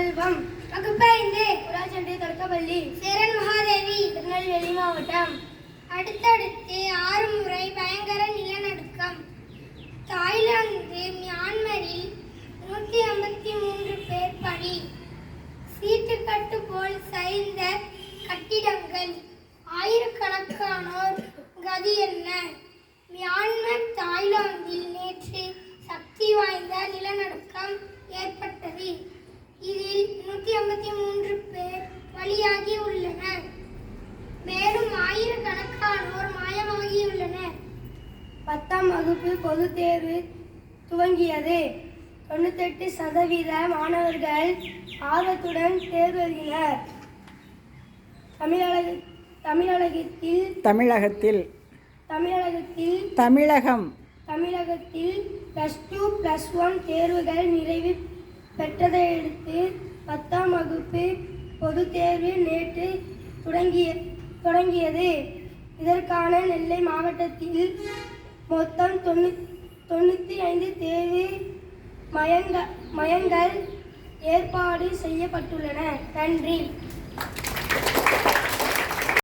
செல்வம். வகுப்பு ஐந்து தொடக்கப்பள்ளி சேரன் மகாதேவி திருநெல்வேலி மாவட்டம். அடுத்தடுத்து ஆறு முறை பயங்கர நிலநடுக்கம். தாய்லாந்து மியான்மரில் நூற்றி ஐம்பத்தி மூன்று பேர் பலி சீட்டுக்கட்டு போல் சரிந்த கட்டிடங்கள். ஆயிரக்கணக்கானோர் கதி என்ன? மியான்மர் தாய்லாந்தில் நேற்று சக்தி வாய்ந்த நிலநடுக்கம் ஏற்பட்டது நூற்றி ஐம்பத்தி மூன்று பேர் பலியாகி உள்ளனர் மேலும் ஆயிரக்கணக்கானோர் மாயமாகியுள்ளனர் பத்தாம் வகுப்பு பொதுத் தேர்வு துவங்கியது. தொண்ணூத்தெட்டு சதவீத மாணவர்கள் ஆர்வத்துடன் தேர்வு எழுதினர். தமிழக தமிழகத்தில் தமிழகத்தில் தமிழகத்தில் தமிழகம். தமிழகத்தில் ப்ளஸ் டூ ப்ளஸ் ஒன் தேர்வுகள் நிறைவு பெற்றதையடுத்து பத்தாம் வகுப்பு பொது தேர்வு நேற்று தொடங்கிய தொடங்கியது. இதற்கான நெல்லை மாவட்டத்தில் மொத்தம் தொண்ணூ தொண்ணூற்றி ஐந்து தேர்வு மயங்க மயங்கள் ஏற்பாடு செய்யப்பட்டுள்ளன. நன்றி.